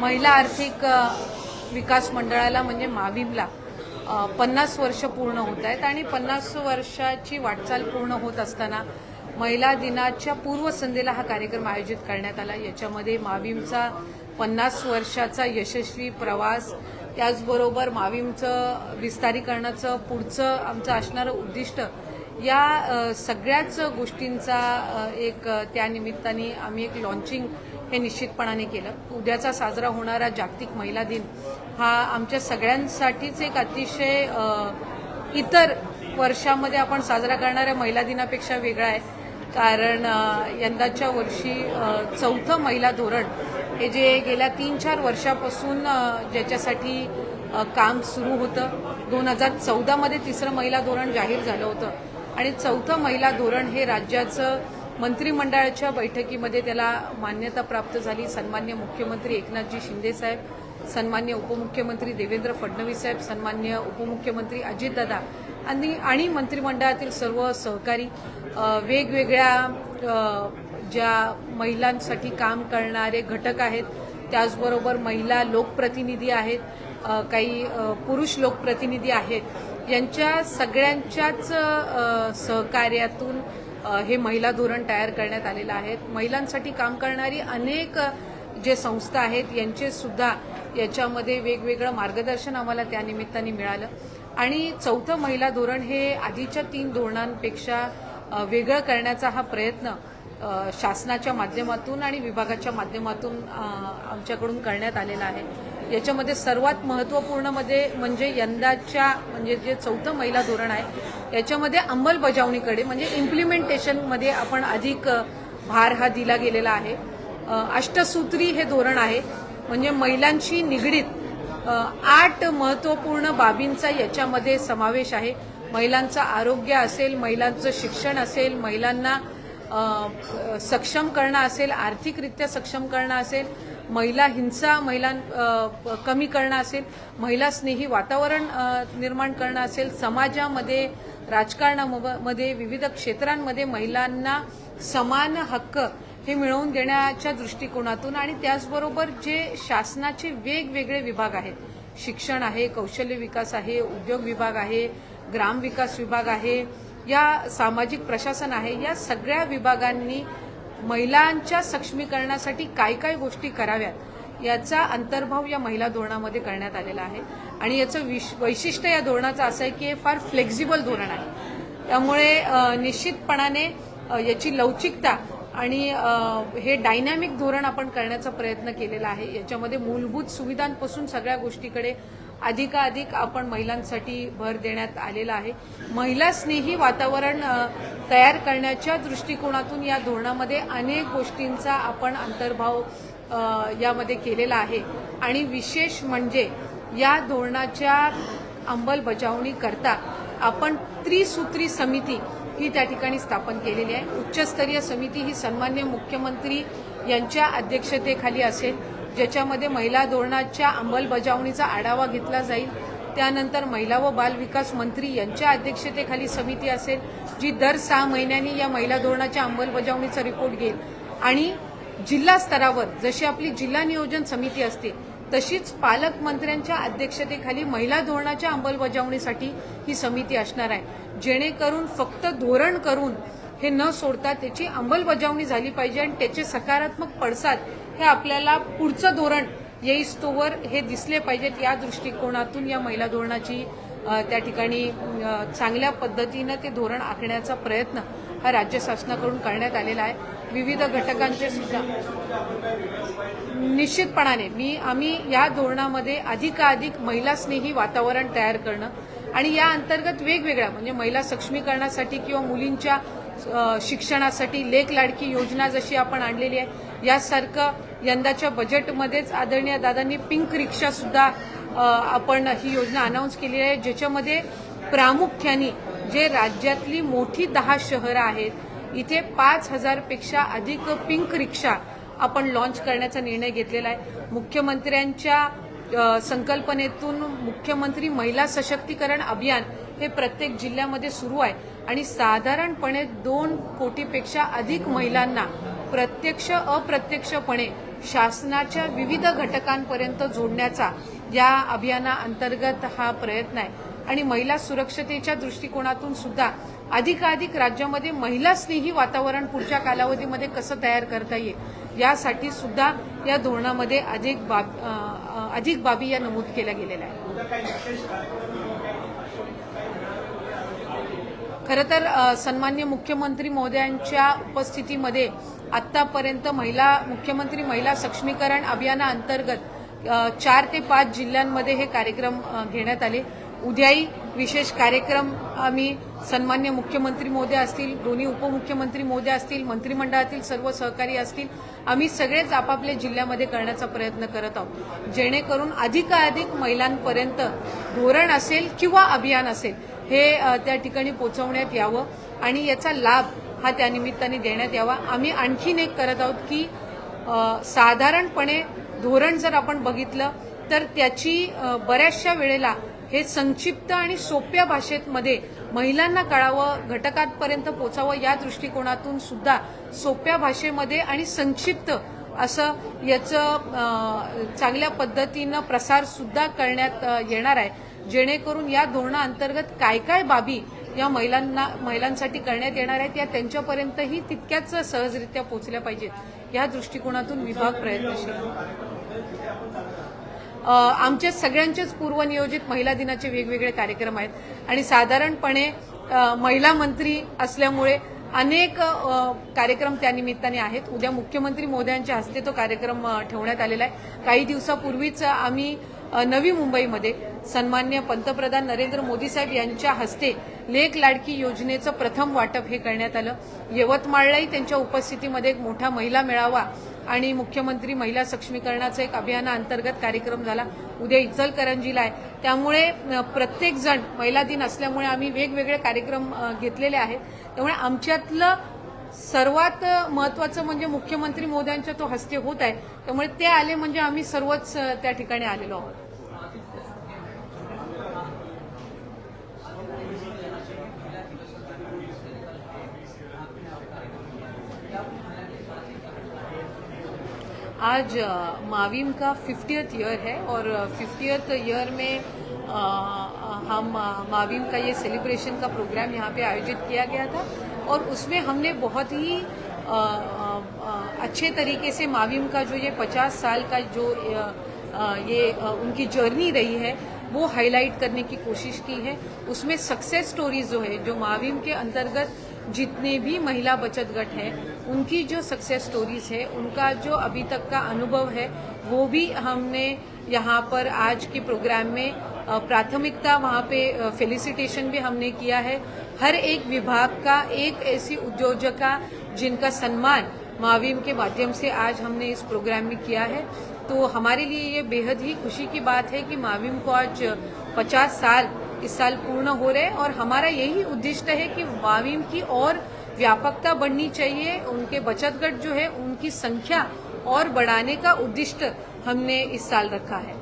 महिला आर्थिक विकास मंडळाला म्हणजे माविमला पन्नास वर्ष पूर्ण होत आहेत आणि पन्नास वर्षाची वाटचाल पूर्ण होत असताना महिला दिनाच्या पूर्वसंध्येला हा कार्यक्रम आयोजित करण्यात आला. याच्यामध्ये माविमचा पन्नास वर्षाचा यशस्वी प्रवास त्याचबरोबर माविमचं विस्तारीकरणाचं पुढचं आमचं असणारं उद्दिष्ट या सगळ्याच गोष्टींचा एक त्यानिमित्ताने आम्ही एक लॉन्चिंग हे निश्चितपणाने केलं. उद्याचा साजरा होणारा जागतिक महिला दिन हा आमच्या सगळ्यांसाठीच एक अतिशय इतर वर्षामध्ये आपण साजरा करणाऱ्या महिला दिनापेक्षा वेगळा आहे. कारण यंदाच्या वर्षी चौथं महिला धोरण हे जे गेल्या तीन चार वर्षापासून ज्याच्यासाठी काम सुरू होतं. दोन हजार चौदामध्ये तिसरं महिला धोरण जाहीर झालं होतं. आणि चौथं महिला धोरण हे राज्याचं मंत्रिमंडळाच्या बैठकीमध्ये त्याला मान्यता प्राप्त झाली. सन्मान्य मुख्यमंत्री एकनाथजी शिंदेसाहेब सन्मान्य उपमुख्यमंत्री देवेंद्र फडणवीस साहेब सन्मान्य उपमुख्यमंत्री अजितदादा आणि आणि मंत्रिमंडळातील सर्व सहकारी वेगवेगळ्या ज्या महिलांसाठी काम करणारे घटक आहेत त्याचबरोबर महिला लोकप्रतिनिधी आहेत काही पुरुष लोकप्रतिनिधी आहेत यांच्या सगळ्यांच्याच सहकार्यातून हे महिला धोरण तयार करण्यात आलेलं आहे. महिलांसाठी काम करणारी अनेक जे संस्था आहेत यांचे सुद्धा याच्यामध्ये वेगवेगळं मार्गदर्शन आम्हाला त्या निमित्ताने मिळालं. आणि चौथं महिला धोरण हे आधीच्या तीन धोरणांपेक्षा वेगळं करण्याचा हा प्रयत्न शासनाच्या माध्यमातून आणि विभागाच्या माध्यमातून आमच्याकडून करण्यात आलेला आहे. याच्यामध्ये सर्वात महत्त्वपूर्णमध्ये म्हणजे यंदाच्या म्हणजे जे चौथं महिला धोरण आहे याच्यामध्ये अंमलबजावणीकडे म्हणजे इम्प्लिमेंटेशनमध्ये आपण अधिक भार हा दिला गेलेला आहे. अष्टसूत्री हे धोरण आहे म्हणजे महिलांशी निगडीत आठ महत्त्वपूर्ण बाबींचा याच्यामध्ये समावेश आहे. महिलांचं आरोग्य असेल महिलांचं शिक्षण असेल महिलांना सक्षम करणं असेल आर्थिकरित्या सक्षम करणं असेल महिला हिंसा महिला कमी करणं असेल महिला स्नेही वातावरण निर्माण करणं असेल समाजामध्ये राजकारणामध्ये विविध क्षेत्रांमध्ये महिलांना समान हक्क हे मिळवून देण्याच्या दृष्टिकोनातून आणि त्याचबरोबर जे शासनाचे वेगवेगळे विभाग आहेत शिक्षण आहे कौशल्य विकास आहे उद्योग विभाग आहे ग्राम विकास विभाग आहे या सामाजिक प्रशासन आहे या सगळ्या विभागांनी महिलांच्या सक्षमीकरणासाठी काय काय गोष्टी कराव्यात याचा अंतर्भाव या महिला धोरणामध्ये करण्यात आलेला आहे. आणि याचं विश वैशिष्ट्य या धोरणाचं असं आहे की हे फार फ्लेक्झिबल धोरण आहे. त्यामुळे निश्चितपणाने याची लवचिकता आणि हे डायनॅमिक धोरण आपण करण्याचा प्रयत्न केलेला आहे. याच्यामध्ये मूलभूत सुविधांपासून सगळ्या गोष्टीकडे अधिकाधिक आपण महिलांसाठी भर देण्यात आलेला आहे. महिला स्नेही वातावरण तयार करण्याच्या दृष्टिकोनातून या धोरणामध्ये अनेक गोष्टींचा आपण अंतर्भाव यामध्ये केलेला आहे. आणि विशेष म्हणजे या धोरणाच्या अंमलबजावणीकरता आपण त्रिसूत्री समिती ही त्या ठिकाणी स्थापन केलेली आहे. उच्चस्तरीय समिती ही सन्मान्य मुख्यमंत्री यांच्या अध्यक्षतेखाली असेल ज्याच्यामध्ये महिला धोरणाच्या अंमलबजावणीचा आढावा घेतला जाईल. त्यानंतर महिला व बाल विकास मंत्री यांच्या अध्यक्षतेखाली समिती असेल जी दर सहा महिन्यांनी या महिला धोरणाच्या अंमलबजावणीचा रिपोर्ट घेईल. आणि जिल्हा स्तरावर जशी आपली जिल्हा नियोजन समिती असते तशीच पालकमंत्र्यांच्या अध्यक्षतेखाली महिला धोरणाच्या अंमलबजावणीसाठी ही समिती असणार आहे. जेणेकरून फक्त धोरण करून हे न सोडता त्याची अंमलबजावणी झाली पाहिजे आणि त्याचे सकारात्मक पडसाद हे आपल्याला पुढचं धोरण येईस्तोवर हे दिसले पाहिजेत या दृष्टिकोनातून या महिला धोरणाची त्या ठिकाणी चांगल्या पद्धतीनं ते धोरण आखण्याचा प्रयत्न हा राज्य शासनाकडून करण्यात आलेला आहे. विविध घटकांचे सुद्धा. निश्चितपणाने मी आम्ही या धोरणामध्ये अधिकाधिक महिला स्नेही वातावरण तयार करणं आणि या अंतर्गत वेगवेगळ्या म्हणजे महिला सक्षमीकरणासाठी किंवा मुलींच्या शिक्षणासाठी लेख लाडकी योजना जशी आपण आणलेली आहे यासारखं यंदाच्या बजेटमध्येच आदरणीय दादांनी पिंक रिक्षा सुद्धा आपण ही योजना अनाऊन्स केली आहे ज्याच्यामध्ये प्रामुख्याने जे राज्यातली मोठी दहा शहरं आहेत इथे पाच हजारपेक्षा अधिक पिंक रिक्षा आपण लॉन्च करण्याचा निर्णय घेतलेला आहे. मुख्यमंत्र्यांच्या संकल्पनेतून मुख्यमंत्री महिला सशक्तीकरण अभियान हे प्रत्येक जिल्ह्यामध्ये सुरू आहे. आणि साधारणपणे दोन कोटीपेक्षा अधिक महिलांना प्रत्यक्ष अप्रत्यक्षपणे शासनाच्या विविध घटकांपर्यंत जोडण्याचा या अभियानाअंतर्गत हा प्रयत्न आहे. आणि महिला सुरक्षतेच्या दृष्टिकोनातून सुद्धा अधिकाधिक राज्यामध्ये महिला स्नेही वातावरण पुढच्या कालावधीमध्ये कसं तयार करता येईल? यासाठी सुद्धा या धोरणामध्ये अधिक बाब अधिक बाबी या नमूद केल्या गेलेल्या आहेत. खरं तर सन्मान्य मुख्यमंत्री महोदयांच्या उपस्थितीमध्ये आतापर्यंत महिला मुख्यमंत्री महिला सक्षमीकरण अभियानाअंतर्गत चार ते पाच जिल्ह्यांमध्ये हे कार्यक्रम घेण्यात आले. उद्याही विशेष कार्यक्रम आम्ही सन्मान्य मुख्यमंत्री मोद्या असतील दोन्ही उपमुख्यमंत्री मोद्या असतील मंत्रिमंडळातील सर्व सहकारी असतील आम्ही सगळेच आपापल्या जिल्ह्यामध्ये करण्याचा प्रयत्न करत आहोत. जेणेकरून अधिकाधिक महिलांपर्यंत धोरण असेल किंवा अभियान असेल हे त्या ठिकाणी पोचवण्यात यावं आणि याचा लाभ हा त्या निमित्ताने देण्यात यावा. आम्ही आणखीन एक करत आहोत की साधारणपणे धोरण जर आपण बघितलं तर त्याची बऱ्याचशा वेळेला हे संक्षिप्त आणि सोप्या भाषेमध्ये महिलांना कळावं घटकांपर्यंत पोचावं या दृष्टिकोनातून सुद्धा सोप्या भाषेमध्ये आणि संक्षिप्त असं याचं चांगल्या पद्धतीनं प्रसार सुद्धा करण्यात येणार आहे. जेणेकरून या धोरणाअंतर्गत काय काय बाबी या महिलांना महिलांसाठी करण्यात येणार आहेत या त्यांच्यापर्यंतही तितक्याच सहजरित्या पोचल्या पाहिजेत. या दृष्टिकोनातून विभाग प्रयत्नशील. आमच्या सगळ्यांचेच पूर्वनियोजित महिला दिनाचे वेगवेगळे कार्यक्रम आहेत. आणि साधारणपणे महिला मंत्री असल्यामुळे अनेक कार्यक्रम त्यानिमित्ताने आहेत. उद्या मुख्यमंत्री मोदयांच्या हस्ते तो कार्यक्रम ठेवण्यात आलेला आहे. काही दिवसापूर्वीच आम्ही नवी मुंबईमध्ये सन्मान्य पंतप्रधान नरेंद्र मोदी साहेब यांच्या हस्ते लेख लाडकी योजनेचं प्रथम वाटप हे करण्यात आलं. यवतमाळलाही त्यांच्या उपस्थितीमध्ये एक मोठा महिला मेळावा आणि मुख्यमंत्री महिला सक्षमीकरणाचं एक अभियानाअंतर्गत कार्यक्रम झाला. उद्या इचलकरंजीला आहे. त्यामुळे प्रत्येकजण महिला दिन असल्यामुळे आम्ही वेगवेगळे कार्यक्रम घेतलेले आहेत. त्यामुळे आमच्यातलं सर्वात महत्वाचं म्हणजे मुख्यमंत्री मोदयांच्या तो हस्ते होत आहे. त्यामुळे ते आले म्हणजे आम्ही सर्वच त्या ठिकाणी आलेलो आहोत. आज माविम का फिफ्टियथ ईयर है और फिफ्टियथ ईयर में हम माविम का ये सेलिब्रेशन का प्रोग्राम यहाँ पे आयोजित किया गया था और उसमें हमने बहुत ही अच्छे तरीके से माविम का जो ये पचास साल का जो ये उनकी जर्नी रही है, वो हाईलाइट करने की कोशिश की है। उसमें सक्सेस स्टोरीज जो है, जो माविम के अंतर्गत जितने भी महिला बचत गट हैं उनकी जो सक्सेस स्टोरीज है, उनका जो अभी तक का अनुभव है, वो भी हमने यहाँ पर आज के प्रोग्राम में प्राथमिकता वहाँ पे फेलिसिटेशन भी हमने किया है। हर एक विभाग का, एक ऐसी उद्योजका जिनका सम्मान माविम के माध्यम से आज हमने इस प्रोग्राम में किया है। तो हमारे लिए ये बेहद ही खुशी की बात है कि माविम को आज 50 साल, इस साल पूर्ण हो रहे हैं और हमारा यही उद्दिष्ट है कि माविम की और व्यापकता बढ़नी चाहिए, उनके बचत गट जो है, उनकी संख्या और बढ़ाने का उद्दिष्ट हमने इस साल रखा है।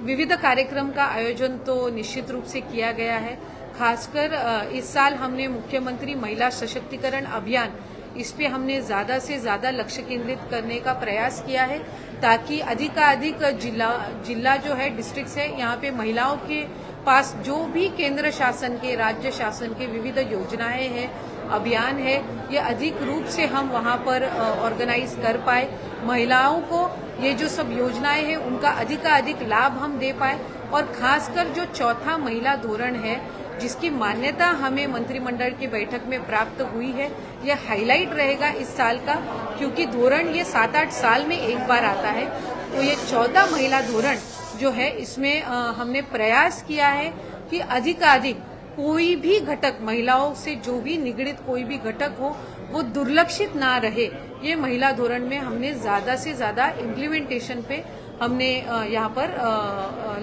विविध कार्यक्रम का आयोजन तो निश्चित रूप से किया गया है। खासकर इस साल हमने मुख्यमंत्री महिला सशक्तिकरण अभियान इस पर हमने ज़्यादा से ज़्यादा लक्ष्य केंद्रित करने का प्रयास किया है ताकि अधिकाधिक जिला जिला जो है डिस्ट्रिक्ट है, यहाँ पे महिलाओं के पास जो भी केंद्र शासन के, राज्य शासन के विविध योजनाएँ हैं, अभियान है, ये अधिक रूप से हम वहाँ पर ऑर्गेनाइज कर पाए। महिलाओं को ये जो सब योजनाएँ हैं, उनका अधिकाधिक लाभ हम दे पाए। और खासकर जो चौथा महिला धोरण है जिसकी मान्यता हमें मंत्रिमंडल की बैठक में प्राप्त हुई है यह हाईलाइट रहेगा इस साल का क्योंकि धोरण ये सात आठ साल में एक बार आता है। तो ये चौदह महिला धोरण जो है इसमें अ, हमने प्रयास किया है कि अधिकाधिक कोई भी घटक महिलाओं से जो भी निगड़ित कोई भी घटक हो वो दुर्लक्षित ना रहे। ये महिला धोरण में हमने ज़्यादा से ज़्यादा इम्प्लीमेंटेशन पे हमने यहाँ पर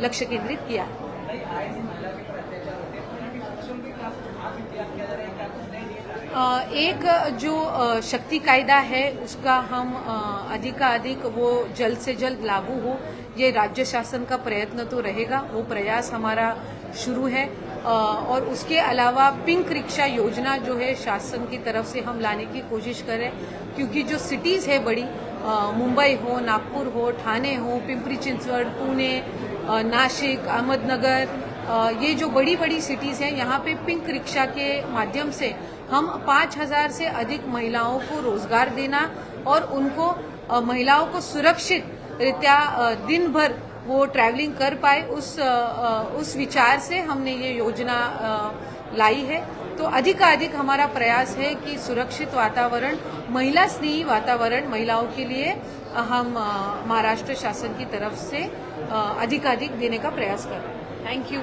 लक्ष्य केंद्रित किया है अ, एक जो शक्ति कायदा है, उसका हम अधिकाधिक वो जल्द से जल्द लागू हो। ये राज्य शासन का प्रयत्न तो रहेगा, वो प्रयास हमारा शुरू है। और उसके अलावा पिंक रिक्शा योजना जो है, शासन की तरफ़ से हम लाने की कोशिश करें क्योंकि जो सिटीज़ है बड़ी मुंबई हो, नागपुर हो, ठाणे हो, पिंपरी चिंचवड, पुणे नासिक अहमदनगर ये जो बड़ी बड़ी सिटीज़ हैं, यहाँ पे पिंक रिक्शा के माध्यम से हम पाँच हज़ार से अधिक महिलाओं को रोज़गार देना और उनको महिलाओं को सुरक्षित रीत्या दिन भर वो ट्रैवलिंग कर पाए, उस उस विचार से हमने ये योजना लाई है। तो अधिकाधिक हमारा प्रयास है कि सुरक्षित वातावरण, महिला स्नेही वातावरण महिलाओं के लिए हम महाराष्ट्र शासन की तरफ़ से अधिकाधिक देने का प्रयास कर रहे हैं। Thank you